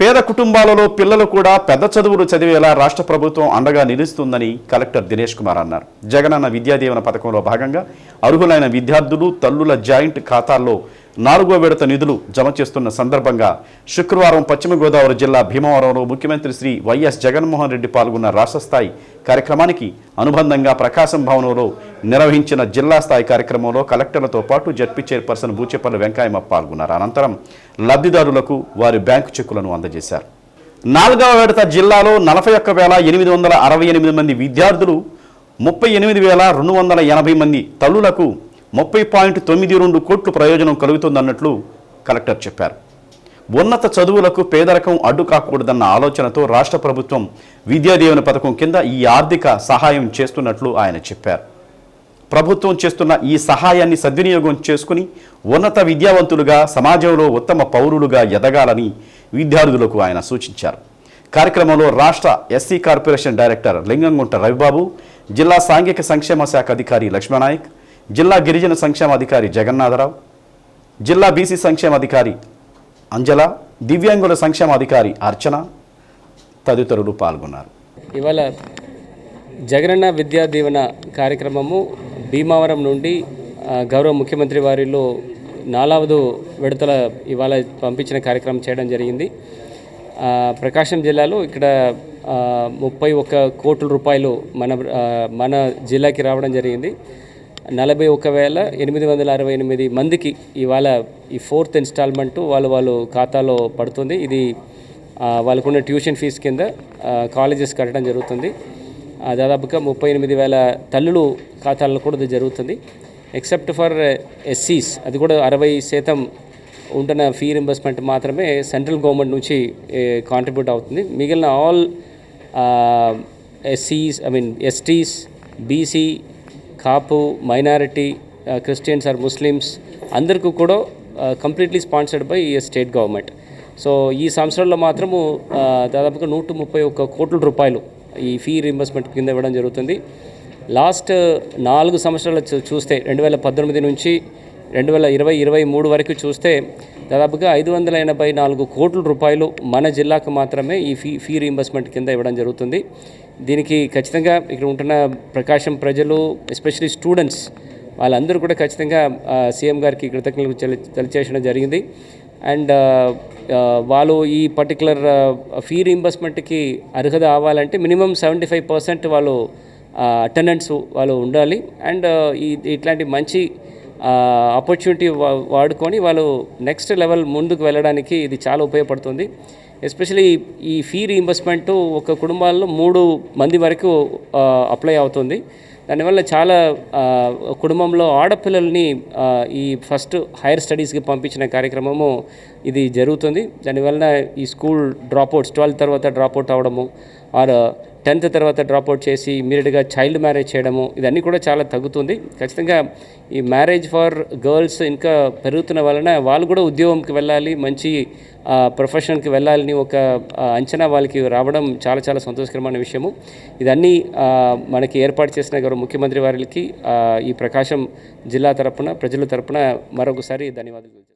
పేద కుటుంబాలలో పిల్లలు కూడా పెద్ద చదువులు చదివేలా రాష్ట్ర ప్రభుత్వం అండగా నిలుస్తుందని కలెక్టర్ దినేష్ కుమార్ అన్నారు. జగనన్న విద్యాదీవన పథకంలో భాగంగా అర్హులైన విద్యార్థులు తల్లుల జాయింట్ ఖాతాల్లో నాలుగో విడత నిధులు జమ చేస్తున్న సందర్భంగా శుక్రవారం పశ్చిమ గోదావరి జిల్లా భీమవరంలో ముఖ్యమంత్రి శ్రీ వైఎస్ జగన్మోహన్ రెడ్డి పాల్గొన్న రాష్ట్రస్థాయి కార్యక్రమానికి అనుబంధంగా ప్రకాశం భవనంలో నిర్వహించిన జిల్లా స్థాయి కార్యక్రమంలో కలెక్టర్లతో పాటు జడ్పీ చైర్పర్సన్ బూచేపల్లి వెంకయ్యమ్మ పాల్గొన్నారు. అనంతరం లబ్ధిదారులకు వారి బ్యాంకు చెక్కులను అందజేశారు. నాలుగవ విడత జిల్లాలో నలభై ఒక్క వేల ఎనిమిది వందల అరవై ఎనిమిది మంది విద్యార్థులు ముప్పై ఎనిమిది వేల రెండు వందల ఎనభై మంది తల్లులకు ముప్పై పాయింట్ తొమ్మిది రెండు కోట్లు ప్రయోజనం కలుగుతుందన్నట్లు కలెక్టర్ చెప్పారు. ఉన్నత చదువులకు పేదరికం అడ్డు కాకూడదన్న ఆలోచనతో రాష్ట్ర ప్రభుత్వం విద్యాదీవెన పథకం కింద ఈ ఆర్థిక సహాయం చేస్తున్నట్లు ఆయన చెప్పారు. ప్రభుత్వం చేస్తున్న ఈ సహాయాన్ని సద్వినియోగం చేసుకుని ఉన్నత విద్యావంతులుగా సమాజంలో ఉత్తమ పౌరులుగా ఎదగాలని విద్యార్థులకు ఆయన సూచించారు. కార్యక్రమంలో రాష్ట్ర SC corporation director Lingamgunta Ravibabu జిల్లా సాంఘిక సంక్షేమ శాఖ అధికారి లక్ష్మణాయక్ జిల్లా గిరిజన సంక్షేమ అధికారి జగన్నాథరావు జిల్లా బీసీ సంక్షేమ అధికారి అంజల దివ్యాంగుల సంక్షేమ అధికారి అర్చన తదితరులు పాల్గొన్నారు. ఇవాళ జగనన్న విద్యా దీవెన కార్యక్రమము భీమావరం నుండి గౌరవ ముఖ్యమంత్రి వారిలో నాలావదు విడతల ఇవాళ పంపించిన కార్యక్రమం చేయడం జరిగింది. ప్రకాశం జిల్లాలో ఇక్కడ ముప్పై ఒక్క కోట్ల రూపాయలు మన మన జిల్లాకి రావడం జరిగింది. నలభై ఒక వేల ఎనిమిది వందల అరవై ఎనిమిది మందికి ఇవాళ ఈ ఫోర్త్ ఇన్స్టాల్మెంట్ వాళ్ళు వాళ్ళు ఖాతాలో పడుతుంది. ఇది వాళ్ళకున్న ట్యూషన్ ఫీజు కింద కాలేజెస్ కట్టడం జరుగుతుంది. దాదాపుగా ముప్పై ఎనిమిది వేల తల్లులు ఖాతాల్లో కూడా ఇది జరుగుతుంది. ఎక్సెప్ట్ ఫర్ ఎస్సీస్ అది కూడా అరవై శాతం ఉంటున్న ఫీ రింబర్స్మెంట్ మాత్రమే సెంట్రల్ గవర్నమెంట్ నుంచి కాంట్రిబ్యూట్ అవుతుంది. మిగిలిన all ఎస్సీస్ I mean STs BC Kapu minority Christians or Muslims అందరికీ కూడా completely sponsored by state government. So ఈ సంవత్సరంలో మాత్రము దాదాపుగా నూట ముప్పై ఒక్క కోట్ల రూపాయలు ఈ ఫీ రీంబర్స్మెంట్ కింద ఇవ్వడం జరుగుతుంది. లాస్ట్ నాలుగు సంవత్సరాలు చూస్తే రెండు వేల పద్దెనిమిది నుంచి రెండు వేల ఇరవై ఇరవై మూడు వరకు చూస్తే దాదాపుగా ఐదు వందల ఎనభై నాలుగు కోట్ల రూపాయలు మన జిల్లాకు మాత్రమే ఈ ఫీ ఫీ రీంబర్స్మెంట్ కింద ఇవ్వడం జరుగుతుంది. దీనికి ఖచ్చితంగా ఇక్కడ ఉంటున్న ప్రకాశం ప్రజలు ఎస్పెషలీ స్టూడెంట్స్ వాళ్ళందరూ కూడా ఖచ్చితంగా సీఎం గారికి కృతజ్ఞతలు తెలియచేయడం జరిగింది. అండ్ వాళ్ళు ఈ పర్టికులర్ ఫీ రీంబర్స్మెంట్కి అర్హత అవ్వాలంటే మినిమం సెవెంటీ ఫైవ్ పర్సెంట్ వాళ్ళు అటెండెన్స్ వాళ్ళు ఉండాలి. అండ్ ఈ ఇట్లాంటి మంచి ఆపర్చునిటీ వాడుకొని వాళ్ళు నెక్స్ట్ లెవెల్ ముందుకు వెళ్ళడానికి ఇది చాలా ఉపయోగపడుతుంది. ఎస్పెషలీ ఈ ఫీ రీఇంబర్స్మెంట్ ఒక కుటుంబాల్లో మూడు మంది వరకు అప్లై అవుతుంది. దానివల్ల చాలా కుటుంబంలో ఆడపిల్లల్ని ఈ ఫస్ట్ హైయర్ స్టడీస్కి పంపించిన కార్యక్రమము ఇది జరుగుతుంది. దానివల్ల ఈ స్కూల్ డ్రాప్అవుట్స్ ట్వెల్త్ తర్వాత డ్రాప్అవుట్ అవడము ఆర్ టెన్త్ తర్వాత డ్రాప్అవుట్ చేసి ఇమీడియట్గా చైల్డ్ మ్యారేజ్ చేయడము ఇదన్నీ కూడా చాలా తగ్గుతుంది. ఖచ్చితంగా ఈ మ్యారేజ్ ఫర్ గర్ల్స్ ఇంకా పెరుగుతున్న వలన వాళ్ళు కూడా ఉద్యోగంకి వెళ్ళాలి మంచి ప్రొఫెషన్కి వెళ్ళాలని ఒక అంచనా వాళ్ళకి రావడం చాలా చాలా సంతోషకరమైన విషయము. ఇదన్నీ మనకి ఏర్పాటు చేసిన గౌరవ ముఖ్యమంత్రి వారికి ఈ ప్రకాశం జిల్లా తరపున ప్రజల తరపున మరొకసారి ధన్యవాదాలు.